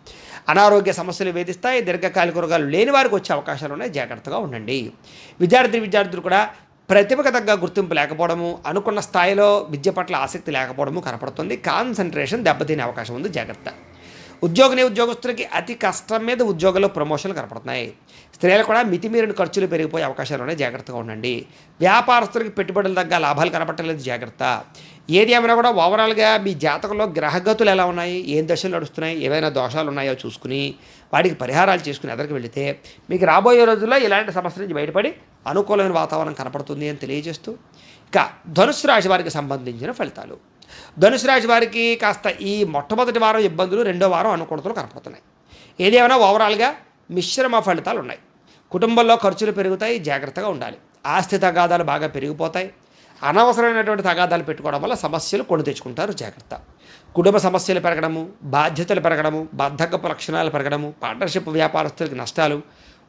Speaker 1: అనారోగ్య సమస్యలు వేధిస్తాయి దీర్ఘకాలిక రోగాలు లేని వారికి వచ్చే అవకాశాలు ఉన్నాయి. జాగ్రత్తగా ఉండండి. విద్యార్థి విద్యార్థులు కూడా ప్రతిభకు తగ్గ గుర్తింపు లేకపోవడము అనుకున్న స్థాయిలో విద్య పట్ల ఆసక్తి లేకపోవడము కనపడుతుంది. కాన్సన్ట్రేషన్ దెబ్బతినే అవకాశం ఉంది. జాగ్రత్త. ఉద్యోగిని ఉద్యోగస్తులకి అతి కష్టం మీద ఉద్యోగంలో ప్రమోషన్లు కనపడుతున్నాయి. స్త్రీలు కూడా మితిమీరిన ఖర్చులు పెరిగిపోయే అవకాశాలు ఉన్నాయి జాగ్రత్తగా ఉండండి. వ్యాపారస్తులకు పెట్టుబడులు తగ్గ లాభాలు కనపట్టలేదు జాగ్రత్త. ఏది ఏమైనా కూడా ఓవరాల్గా మీ జాతకంలో గ్రహగతులు ఎలా ఉన్నాయి? ఏం దశలు నడుస్తున్నాయి? ఏవైనా దోషాలు ఉన్నాయో చూసుకుని వాటికి పరిహారాలు చేసుకుని ఎదరికి వెళితే మీకు రాబోయే రోజుల్లో ఇలాంటి సమస్య నుంచి బయటపడి అనుకూలమైన వాతావరణం కనపడుతుంది అని తెలియజేస్తూ ఇక ధనుసు రాశి వారికి సంబంధించిన ఫలితాలు. ధనుసు రాశి వారికి కాస్త ఈ మొట్టమొదటి వారం ఇబ్బందులు రెండో వారం అనుకూలతలు కనపడుతున్నాయి. ఏదేమైనా ఓవరాల్గా మిశ్రమ ఫలితాలు ఉన్నాయి కుటుంబంలో ఖర్చులు పెరుగుతాయి జాగ్రత్తగా ఉండాలి. ఆస్తి తగాదాలు బాగా పెరిగిపోతాయి. అనవసరమైనటువంటి తగాదాలు పెట్టుకోవడం వల్ల సమస్యలు కొని తెచ్చుకుంటారు జాగ్రత్త. కుటుంబ సమస్యలు పెరగడము బాధ్యతలు పెరగడము బద్ధకపు లక్షణాలు పెరగడము పార్ట్నర్షిప్ వ్యాపారస్తులకి నష్టాలు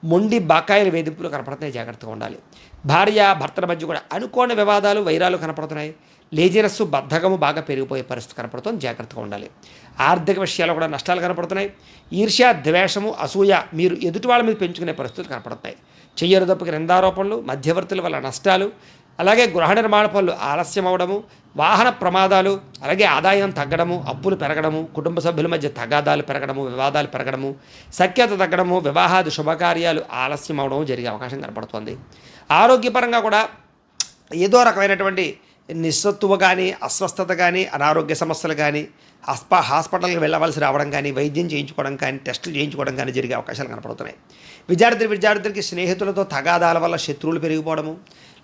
Speaker 1: మొండి బకాయిల వేధింపులు కనపడుతున్నాయి జాగ్రత్తగా ఉండాలి. భార్య భర్తల మధ్య కూడా అనుకోని వివాదాలు వైరాలు కనపడుతున్నాయి. లేజినస్సు బద్ధకము బాగా పెరిగిపోయే పరిస్థితి కనపడుతుంది. జాగ్రత్తగా ఉండాలి. ఆర్థిక విషయాలు కూడా నష్టాలు కనపడుతున్నాయి. ఈర్ష్య ద్వేషము అసూయ మీరు ఎదుటి వాళ్ళ మీద పెంచుకునే పరిస్థితులు కనపడతాయి. చెయ్యరు తప్పుకి నిందారోపణలు మధ్యవర్తుల వల్ల నష్టాలు అలాగే గృహ నిర్మాణ పనులు ఆలస్యం అవడము వాహన ప్రమాదాలు అలాగే ఆదాయం తగ్గడము అప్పులు పెరగడము కుటుంబ సభ్యుల మధ్య తగాదాలు పెరగడము వివాదాలు పెరగడము సఖ్యత తగ్గడము వివాహాది శుభకార్యాలు ఆలస్యం అవడము జరిగే అవకాశం కనపడుతోంది. ఆరోగ్యపరంగా కూడా ఏదో రకమైనటువంటి నిస్సత్తువ కానీ అస్వస్థత కానీ అనారోగ్య సమస్యలు కానీ హాస్పా హాస్పిటల్కి వెళ్ళవలసి రావడం కానీ వైద్యం చేయించుకోవడం కానీ టెస్టులు చేయించుకోవడం కానీ జరిగే అవకాశాలు కనపడుతున్నాయి. విద్యార్థి విద్యార్థులకి స్నేహితులతో తగాదాల వల్ల శత్రువులు పెరిగిపోవడము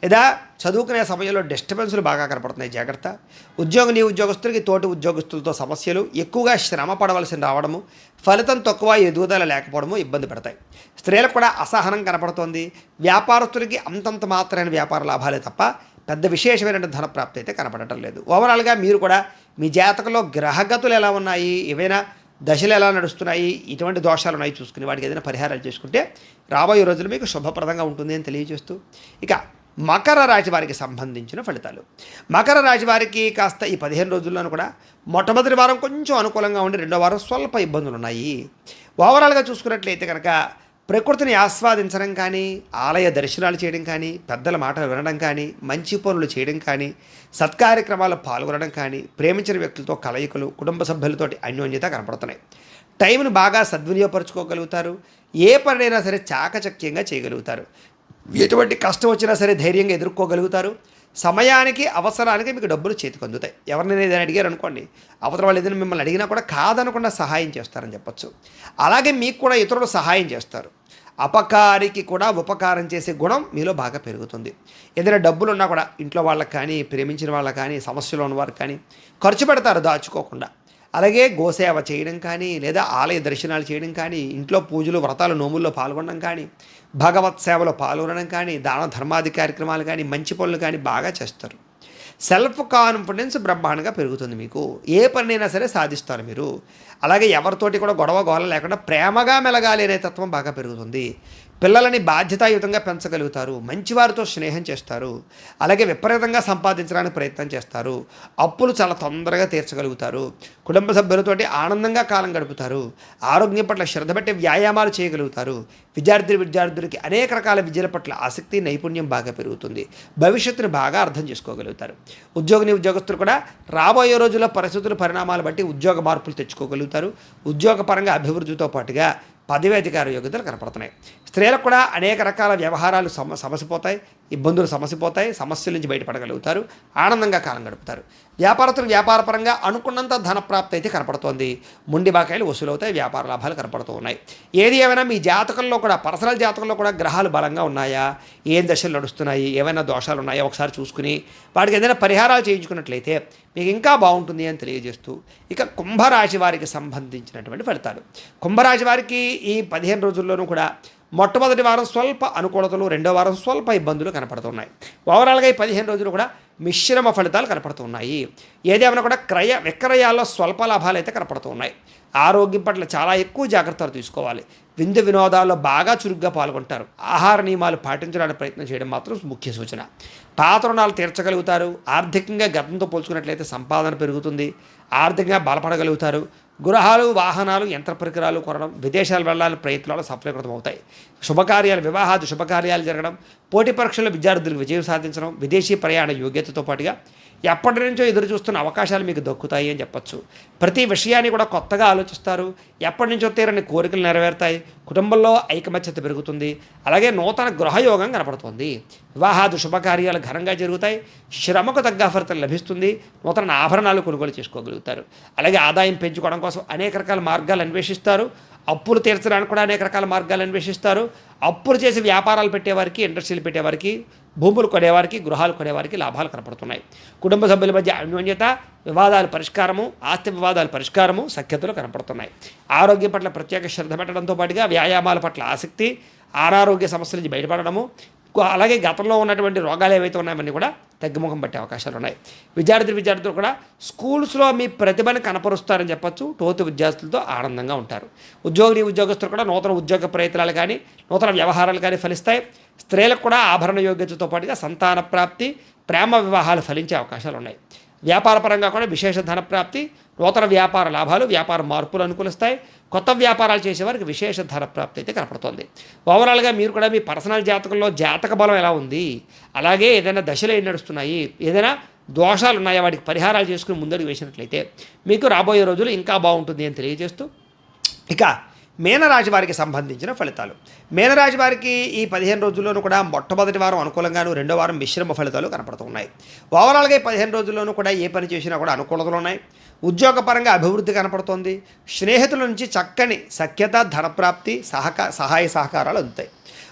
Speaker 1: లేదా చదువుకునే సమయంలో డిస్టర్బెన్స్లు బాగా కనపడుతున్నాయి జాగ్రత్త. ఉద్యోగిని ఉద్యోగస్తులకి తోటి ఉద్యోగస్తులతో సమస్యలు ఎక్కువగా శ్రమ పడవలసి రావడము ఫలితం తక్కువ ఎదుగుదల లేకపోవడము ఇబ్బంది పెడతాయి. స్త్రీలకు కూడా అసహనం కనపడుతోంది. వ్యాపారస్తులకి అంతంత మాత్రమైన వ్యాపార లాభాలే తప్ప పెద్ద విశేషమైన ధనప్రాప్తి అయితే కనపడటం లేదు. ఓవరాల్గా మీరు కూడా మీ జాతకంలో గ్రహగతులు ఎలా ఉన్నాయి ఏవైనా దశలు ఎలా నడుస్తున్నాయి ఇటువంటి దోషాలు ఉన్నాయి చూసుకుని వాటికి ఏదైనా పరిహారాలు చేసుకుంటే రాబోయే రోజులు మీకు శుభప్రదంగా ఉంటుంది అని తెలియజేస్తూ ఇక మకర రాశి వారికి సంబంధించిన ఫలితాలు. మకర రాశి వారికి కాస్త ఈ పదిహేను రోజుల్లోనూ కూడా మొట్టమొదటి వారం కొంచెం అనుకూలంగా ఉండి రెండో వారం స్వల్ప ఇబ్బందులు ఉన్నాయి. ఓవరాల్గా చూసుకున్నట్లయితే కనుక ప్రకృతిని ఆస్వాదించడం కానీ ఆలయ దర్శనాలు చేయడం కానీ పెద్దల మాటలు వినడం కానీ మంచి పనులు చేయడం కానీ సత్కార్యక్రమాల్లో పాల్గొనడం కానీ ప్రేమించిన వ్యక్తులతో కలయికలు కుటుంబ సభ్యులతోటి అన్యోన్యత కనపడుతున్నాయి. టైంను బాగా సద్వినియోగపరచుకోగలుగుతారు. ఏ పనైనా సరే చాకచక్యంగా చేయగలుగుతారు. ఎటువంటి కష్టం వచ్చినా సరే ధైర్యంగా ఎదుర్కోగలుగుతారు. సమయానికి అవసరానికి మీకు డబ్బులు చేతికి అందుతాయి. ఎవరినైనా ఏదైనా అడిగారు అనుకోండి అవతల వాళ్ళు ఏదైనా మిమ్మల్ని అడిగినా కూడా కాదనకుండా సహాయం చేస్తారని చెప్పొచ్చు. అలాగే మీకు కూడా ఇతరులు సహాయం చేస్తారు. అపకారికి కూడా ఉపకారం చేసే గుణం మీలో బాగా పెరుగుతుంది. ఏదైనా డబ్బులు ఉన్నా కూడా ఇంట్లో వాళ్ళకి కానీ ప్రేమించిన వాళ్ళకి కానీ సమస్యలు ఉన్న కానీ ఖర్చు పెడతారు దాచుకోకుండా. అలాగే గోసేవ చేయడం కానీ లేదా ఆలయ దర్శనాలు చేయడం కానీ ఇంట్లో పూజలు వ్రతాలు నోముల్లో పాల్గొనడం కానీ భగవత్ సేవలో పాల్గొనడం కానీ దాన ధర్మాది కార్యక్రమాలు కానీ మంచి పనులు కానీ బాగా చేస్తారు. సెల్ఫ్ కాన్ఫిడెన్స్ బ్రహ్మాండంగా పెరుగుతుంది మీకు. ఏ పనినైనా సరే సాధిస్తారు మీరు. అలాగే ఎవరితోటి కూడా గొడవ గోల లేకుండా ప్రేమగా మెలగాలి అనే తత్వం బాగా పెరుగుతుంది. పిల్లలని బాధ్యతాయుతంగా పెంచగలుగుతారు మంచివారితో స్నేహం చేస్తారు అలాగే విపరీతంగా సంపాదించడానికి ప్రయత్నం చేస్తారు అప్పులు చాలా తొందరగా తీర్చగలుగుతారు కుటుంబ సభ్యులతోటి ఆనందంగా కాలం గడుపుతారు ఆరోగ్యం పట్ల శ్రద్ధ పెట్టి వ్యాయామాలు చేయగలుగుతారు విద్యార్థి విద్యార్థులకి అనేక రకాల విద్యల పట్ల ఆసక్తి నైపుణ్యం బాగా పెరుగుతుంది భవిష్యత్తును బాగా అర్థం చేసుకోగలుగుతారు. ఉద్యోగిని ఉద్యోగస్తులు కూడా రాబోయే రోజుల్లో పరిస్థితుల పరిణామాలు బట్టి ఉద్యోగ మార్పులు తెచ్చుకోగలుగుతారు ఉద్యోగపరంగా అభివృద్ధితో పాటుగా పదవి అధికార యోగ్యతలు కనపడుతున్నాయి. స్త్రీలకు కూడా అనేక రకాల వ్యవహారాలు సమ సమసిపోతాయి. ఇబ్బందులు సమస్య పోతాయి సమస్యల నుంచి బయటపడగలుగుతారు ఆనందంగా కాలం గడుపుతారు. వ్యాపారస్తులు వ్యాపారపరంగా అనుకున్నంత ధన ప్రాప్తి అయితే కనపడుతోంది. ముండి బాకాయలు వసూలవుతాయి వ్యాపార లాభాలు కనపడుతూ ఉన్నాయి. ఏది ఏమైనా మీ జాతకంలో కూడా పర్సనల్ జాతకంలో కూడా గ్రహాలు బలంగా ఉన్నాయా? ఏం దశలు నడుస్తున్నాయి? ఏమైనా దోషాలు ఉన్నాయా? ఒకసారి చూసుకుని వాటికి ఏదైనా పరిహారాలు చేయించుకున్నట్లయితే మీకు ఇంకా బాగుంటుంది అని తెలియజేస్తూ ఇక కుంభరాశి వారికి సంబంధించినటువంటి ఫలితాలు. కుంభరాశి వారికి ఈ పదిహేను రోజుల్లోనూ కూడా మొట్టమొదటి వారం స్వల్ప అనుకూలతలు రెండో వారం స్వల్ప ఇబ్బందులు కనపడుతున్నాయి. ఓవరాల్గా ఈ పదిహేను రోజులు కూడా మిశ్రమ ఫలితాలు కనపడుతున్నాయి. ఏదేమైనా కూడా క్రయ విక్రయాల్లో స్వల్ప లాభాలు అయితే కనపడుతున్నాయి. ఆరోగ్యం పట్ల చాలా ఎక్కువ జాగ్రత్తలు తీసుకోవాలి. విందు వినోదాల్లో బాగా చురుగ్గా పాల్గొంటారు. ఆహార నియమాలు పాటించడానికి ప్రయత్నం చేయడం మాత్రం ముఖ్య సూచన. పాత రుణాలు తీర్చగలుగుతారు. ఆర్థికంగా గతంతో పోల్చుకున్నట్లయితే సంపాదన పెరుగుతుంది. ఆర్థికంగా బలపడగలుగుతారు. గృహాలు వాహనాలు యంత్ర పరికరాలు కొనడం విదేశాలు వెళ్ళాలని ప్రయత్నాలు సఫలీకృతం అవుతాయి శుభకార్యాలు వివాహాది శుభకార్యాలు జరగడం పోటీ పరీక్షల్లో విద్యార్థులకు విజయం సాధించడం విదేశీ ప్రయాణ యోగ్యతతో పాటుగా ఎప్పటి నుంచో ఎదురు చూస్తున్న అవకాశాలు మీకు దక్కుతాయి అని చెప్పొచ్చు. ప్రతి విషయాన్ని కూడా కొత్తగా ఆలోచిస్తారు. ఎప్పటి నుంచో తీరని కోరికలు నెరవేరుతాయి. కుటుంబంలో ఐకమత్యత పెరుగుతుంది. అలాగే నూతన గృహయోగం కనపడుతుంది. వివాహాది శుభకార్యాలు ఘనంగా జరుగుతాయి. శ్రమకు తగ్గ ఫలితం లభిస్తుంది. నూతన ఆభరణాలు కొనుగోలు చేసుకోగలుగుతారు. అలాగే ఆదాయం పెంచుకోవడం కోసం అనేక రకాల మార్గాలు అన్వేషిస్తారు. అప్పులు తీర్చడానికి కూడా అనేక రకాల మార్గాలు అన్వేషిస్తారు. అప్పులు చేసి వ్యాపారాలు పెట్టేవారికి ఇండస్ట్రీలు పెట్టేవారికి భూములు కొనేవారికి గృహాలు కొనేవారికి లాభాలు కనపడుతున్నాయి. కుటుంబ సభ్యుల మధ్య అన్యోన్యత వివాదాల పరిష్కారము ఆస్తి వివాదాలు పరిష్కారము సఖ్యతలు కనపడుతున్నాయి. ఆరోగ్యం పట్ల ప్రత్యేక శ్రద్ధ పెట్టడంతో పాటుగా వ్యాయామాల పట్ల ఆసక్తి అనారోగ్య సమస్యల నుంచి బయటపడడము అలాగే గతంలో ఉన్నటువంటి రోగాలు ఏవైతే ఉన్నాయని కూడా తగ్గుముఖం పట్టే అవకాశాలు ఉన్నాయి. విద్యార్థులు విద్యార్థులు కూడా స్కూల్స్లో మీ ప్రతిభను కనపరుస్తారని చెప్పొచ్చు. టోతు విద్యార్థులతో ఆనందంగా ఉంటారు. ఉద్యోగిని ఉద్యోగస్తులు కూడా నూతన ఉద్యోగ ప్రయత్నాలు కానీ నూతన వ్యవహారాలు కానీ ఫలిస్తాయి. స్త్రీలకు కూడా ఆభరణ యోగ్యతతో పాటుగా సంతాన ప్రాప్తి ప్రేమ వివాహాలు ఫలించే అవకాశాలు ఉన్నాయి. వ్యాపారపరంగా కూడా విశేష ధన ప్రాప్తి నూతన వ్యాపార లాభాలు వ్యాపార మార్పులు అనుకూలిస్తాయి. కొత్త వ్యాపారాలు చేసేవారికి విశేష ధర ప్రాప్తి అయితే కనపడుతుంది. ఓవరాల్గా మీరు కూడా మీ పర్సనల్ జాతకంలో జాతక బలం ఎలా ఉంది? అలాగే ఏదైనా దశలు ఏం నడుస్తున్నాయి? ఏదైనా దోషాలు ఉన్నాయా? వాటికి పరిహారాలు చేసుకుని ముందడుగు వేసినట్లయితే మీకు రాబోయే రోజులు ఇంకా బాగుంటుంది అని తెలియజేస్తూ ఇక మీనరాశి వారికి సంబంధించిన ఫలితాలు. మీనరాశి వారికి ఈ పదిహేను రోజుల్లోనూ కూడా మొట్టమొదటి వారం అనుకూలంగాను రెండో వారం మిశ్రమ ఫలితాలు కనపడుతున్నాయి. ఓవరాల్గా ఈ పదిహేను రోజుల్లోనూ కూడా ఏ పని చేసినా కూడా అనుకూలతలు ఉన్నాయి. ఉద్యోగపరంగా అభివృద్ధి కనపడుతోంది. స్నేహితుల నుంచి చక్కని సఖ్యత ధనప్రాప్తి సహక సహాయ సహకారాలు అందుతాయి.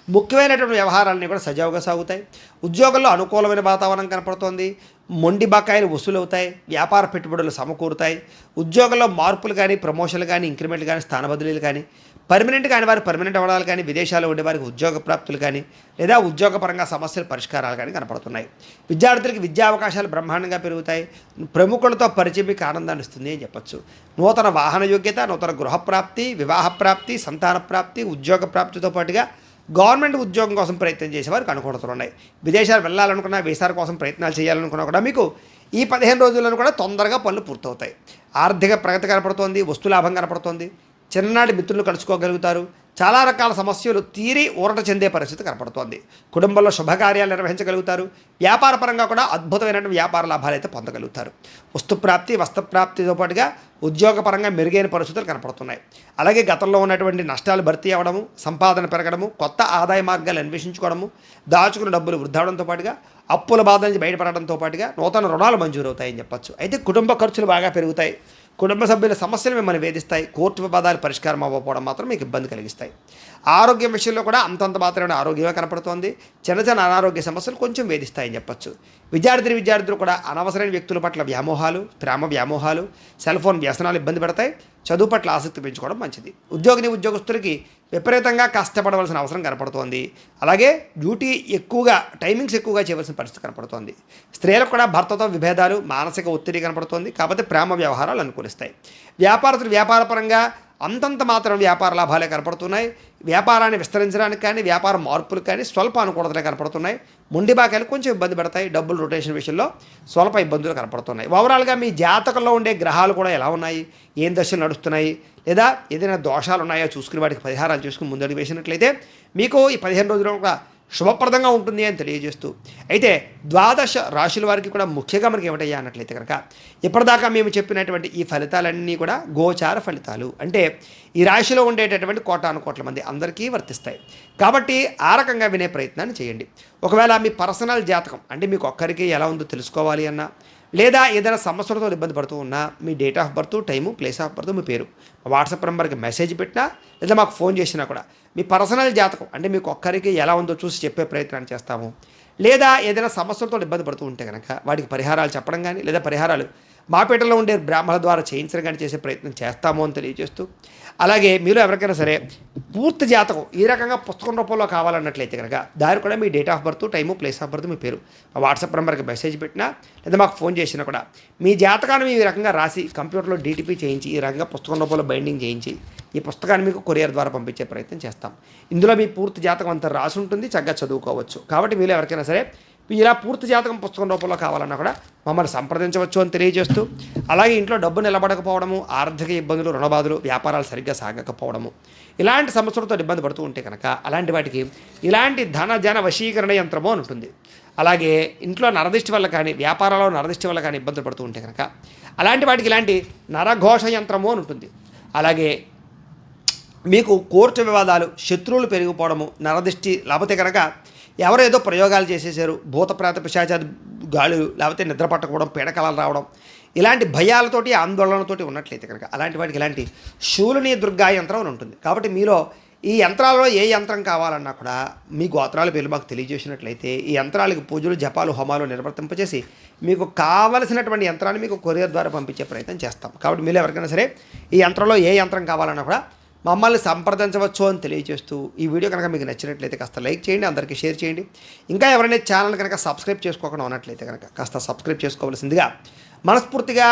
Speaker 1: ముఖ్యమైనటువంటి వ్యవహారాలన్నీ కూడా సజావుగా సాగుతాయి. ఉద్యోగంలో అనుకూలమైన వాతావరణం కనపడుతోంది. మొండి బకాయిలు వసూలవుతాయి వ్యాపార పెట్టుబడులు సమకూరుతాయి ఉద్యోగంలో మార్పులు కానీ ప్రమోషన్లు కానీ ఇంక్రిమెంట్లు కానీ స్థాన బదిలీలు కానీ పర్మనెంట్ కాని వారు పర్మనెంట్ అవ్వడాలు కానీ విదేశాల్లో ఉండేవారికి ఉద్యోగ ప్రాప్తులు కానీ లేదా ఉద్యోగపరంగా సమస్యల పరిష్కారాలు కానీ కనపడుతున్నాయి. విద్యార్థులకి విద్యా అవకాశాలు బ్రహ్మాండంగా పెరుగుతాయి. ప్రముఖులతో పరిచయం మీకు ఆనందాన్ని ఇస్తుంది అని చెప్పొచ్చు. నూతన వాహన యోగ్యత నూతన గృహప్రాప్తి వివాహ ప్రాప్తి సంతాన ప్రాప్తి ఉద్యోగ ప్రాప్తితో పాటుగా గవర్నమెంట్ ఉద్యోగం కోసం ప్రయత్నం చేసేవారు కనుకొడుతున్నాయి ఉన్నాయి. విదేశాలు వెళ్ళాలనుకున్నా వీసాల కోసం ప్రయత్నాలు చేయాలనుకున్నా కూడా మీకు ఈ పదిహేను రోజులను కూడా తొందరగా పనులు పూర్తవుతాయి. ఆర్థిక ప్రగతి కనపడుతోంది వస్తు లాభం కనపడుతోంది. చిన్ననాటి మిత్రులు కలుసుకోగలుగుతారు. చాలా రకాల సమస్యలు తీరి ఊరట చెందే పరిస్థితి కనపడుతోంది. కుటుంబంలో శుభకార్యాలు నిర్వహించగలుగుతారు. వ్యాపారపరంగా కూడా అద్భుతమైనటువంటి వ్యాపార లాభాలు అయితే పొందగలుగుతారు. వస్తుప్రాప్తి వస్త్రప్రాప్తితో పాటుగా ఉద్యోగపరంగా మెరుగైన పరిస్థితులు కనపడుతున్నాయి. అలాగే గతంలో ఉన్నటువంటి నష్టాలు భర్తీ అవ్వడము సంపాదన పెరగడము కొత్త ఆదాయ మార్గాలు అన్వేషించుకోవడము దాచుకున్న డబ్బులు వృద్ధావడంతో పాటుగా అప్పుల బాధ నుంచి బయటపడడంతో పాటుగా నూతన రుణాలు మంజూరు అవుతాయని అయితే కుటుంబ ఖర్చులు బాగా పెరుగుతాయి. కుటుంబ సభ్యుల సమస్యలు మిమ్మల్ని వేధిస్తాయి. కోర్టు వివాదాలు పరిష్కారం అవ్వకపోవడం మాత్రం మీకు ఇబ్బంది కలిగిస్తాయి. ఆరోగ్యం విషయంలో కూడా అంతంత మాత్రమే ఆరోగ్యమే కనపడుతోంది. చిన్న చిన్న అనారోగ్య సమస్యలు కొంచెం వేధిస్తాయని చెప్పొచ్చు. విద్యార్థి విద్యార్థులు కూడా అనవసరమైన వ్యక్తుల పట్ల వ్యామోహాలు ప్రేమ వ్యామోహాలు సెల్ ఫోన్ వ్యసనాలు ఇబ్బంది పడతాయి. చదువు పట్ల ఆసక్తి పెంచుకోవడం మంచిది. ఉద్యోగిని ఉద్యోగస్తులకి విపరీతంగా కష్టపడవలసిన అవసరం కనపడుతోంది. అలాగే డ్యూటీ ఎక్కువగా టైమింగ్స్ ఎక్కువగా చేయవలసిన పరిస్థితి కనపడుతోంది. స్త్రీలకు కూడా భర్తతో విభేదాలు మానసిక ఒత్తిడి కనపడుతోంది. కాకపోతే ప్రేమ వ్యవహారాలు అనుకూలిస్తాయి. వ్యాపారస్తులు వ్యాపారపరంగా అంతంత మాత్రం వ్యాపార లాభాలే కనపడుతున్నాయి. వ్యాపారాన్ని విస్తరించడానికి కానీ వ్యాపార మార్పులు కానీ స్వల్ప అనుకూలతలే కనపడుతున్నాయి. ముండి బాకాయలు కొంచెం ఇబ్బంది పడతాయి. డబ్బులు రొటేషన్ విషయంలో స్వల్ప ఇబ్బందులు కనపడుతున్నాయి. ఓవరాల్గా మీ జాతకంలో ఉండే గ్రహాలు కూడా ఎలా ఉన్నాయి? ఏం దశలు నడుస్తున్నాయి? లేదా ఏదైనా దోషాలు ఉన్నాయో చూసుకుని వాటికి పరిహారాలు చూసుకుని ముందడుగు వేసినట్లయితే మీకు ఈ పదిహేను రోజులు కూడా శుభప్రదంగా ఉంటుంది అని తెలియజేస్తూ. అయితే ద్వాదశ రాశుల వారికి కూడా ముఖ్యంగా మనకి ఏమిటయ్యా అన్నట్లయితే కనుక ఇప్పటిదాకా మేము చెప్పినటువంటి ఈ ఫలితాలన్నీ కూడా గోచార ఫలితాలు. అంటే ఈ రాశిలో ఉండేటటువంటి కోటాను కోట్ల మంది అందరికీ వర్తిస్తాయి. కాబట్టి ఆ రకంగా వినే ప్రయత్నాన్ని చేయండి. ఒకవేళ మీ పర్సనల్ జాతకం అంటే మీకు ఒక్కరికి ఎలా ఉందో తెలుసుకోవాలి అన్నా లేదా ఏదైనా సమస్యలతో ఇబ్బంది పడుతూ ఉన్నా మీ date of birth time place of birth మీ పేరు. మా వాట్సాప్ నెంబర్కి మెసేజ్ పెట్టినా లేదా మాకు ఫోన్ చేసినా కూడా మీ పర్సనల్ జాతకం అంటే మీకు ఒక్కరికి ఎలా ఉందో చూసి చెప్పే ప్రయత్నాన్ని చేస్తాము. లేదా ఏదైనా సమస్యలతో ఇబ్బంది పడుతూ ఉంటే కనుక వాటికి పరిహారాలు చెప్పడం కానీ లేదా పరిహారాలు మాపేటలో ఉండే బ్రాహ్మణుల ద్వారా చేయించడం కానీ చేసే ప్రయత్నం చేస్తాము అని తెలియజేస్తూ అలాగే మీరు ఎవరికైనా సరే పూర్తి జాతకం ఈ రకంగా పుస్తకం రూపంలో కావాలన్నట్లయితే కనుక దాని కూడా మీ date of birth time place of birth మీ పేరు. మా వాట్సాప్ నెంబర్కి మెసేజ్ పెట్టినా లేదా మాకు ఫోన్ చేసినా కూడా మీ జాతకాన్ని ఈ రకంగా రాసి కంప్యూటర్లో డీటీపీ చేయించి ఈ రకంగా పుస్తకం రూపంలో బైండింగ్ చేయించి ఈ పుస్తకాన్ని మీకు కొరియర్ ద్వారా పంపించే ప్రయత్నం చేస్తాం. ఇందులో మీ పూర్తి జాతకం అంతా రాసి ఉంటుంది చక్కగా చదువుకోవచ్చు. కాబట్టి మీరు ఎవరికైనా సరే ఇలా పూర్తి జాతకం పుస్తకం రూపంలో కావాలన్నా కూడా మమ్మల్ని సంప్రదించవచ్చు అని తెలియజేస్తూ అలాగే ఇంట్లో డబ్బు నిలబడకపోవడము ఆర్థిక ఇబ్బందులు రుణబాధలు వ్యాపారాలు సరిగ్గా సాగకపోవడము ఇలాంటి సమస్యలతో ఇబ్బంది పడుతూ ఉంటే కనుక అలాంటి వాటికి ఇలాంటి ధన జన వశీకరణ యంత్రము అని ఉంటుంది. అలాగే ఇంట్లో నరదిష్టి వల్ల కానీ వ్యాపారాల్లో నరదిష్టి వల్ల కానీ ఇబ్బందులు పడుతూ ఉంటే కనుక అలాంటి వాటికి ఇలాంటి నరఘోష యంత్రము అని ఉంటుంది. అలాగే మీకు కోర్టు వివాదాలు శత్రువులు పెరిగిపోవడము నరదిష్టి లేకపోతే కనుక ఎవరో ఏదో ప్రయోగాలు చేసేసారు భూత ప్రాత పిశాచాది గాలు లేకపోతే నిద్ర పట్టకపోవడం పీడకలాలు రావడం ఇలాంటి భయాలతోటి ఆందోళనతోటి ఉన్నట్లయితే కనుక అలాంటి వాటికి ఇలాంటి శూలిని దుర్గా యంత్రం అని ఉంటుంది. కాబట్టి మీలో ఈ యంత్రాలలో ఏ యంత్రం కావాలన్నా కూడా మీ గోత్రాల పేర్లు మాకు తెలియజేసినట్లయితే ఈ యంత్రాలకు పూజలు జపాలు హోమాలు నిర్వర్తింపజేసి మీకు కావలసినటువంటి యంత్రాన్ని మీకు కొరియర్ ద్వారా పంపించే ప్రయత్నం చేస్తాం. కాబట్టి మీరు ఎవరికైనా సరే ఈ యంత్రంలో ఏ యంత్రం కావాలన్నా కూడా మమ్మల్ని సంప్రదించవచ్చు అని తెలియజేస్తూ ఈ వీడియో కనుక మీకు నచ్చినట్లయితే కాస్త లైక్ చేయండి అందరికీ షేర్ చేయండి. ఇంకా ఎవరైనా ఛానల్ కనుక సబ్స్క్రైబ్ చేసుకోకుండా ఉన్నట్లయితే కనుక కాస్త సబ్స్క్రైబ్ చేసుకోవాల్సిందిగా మనస్ఫూర్తిగా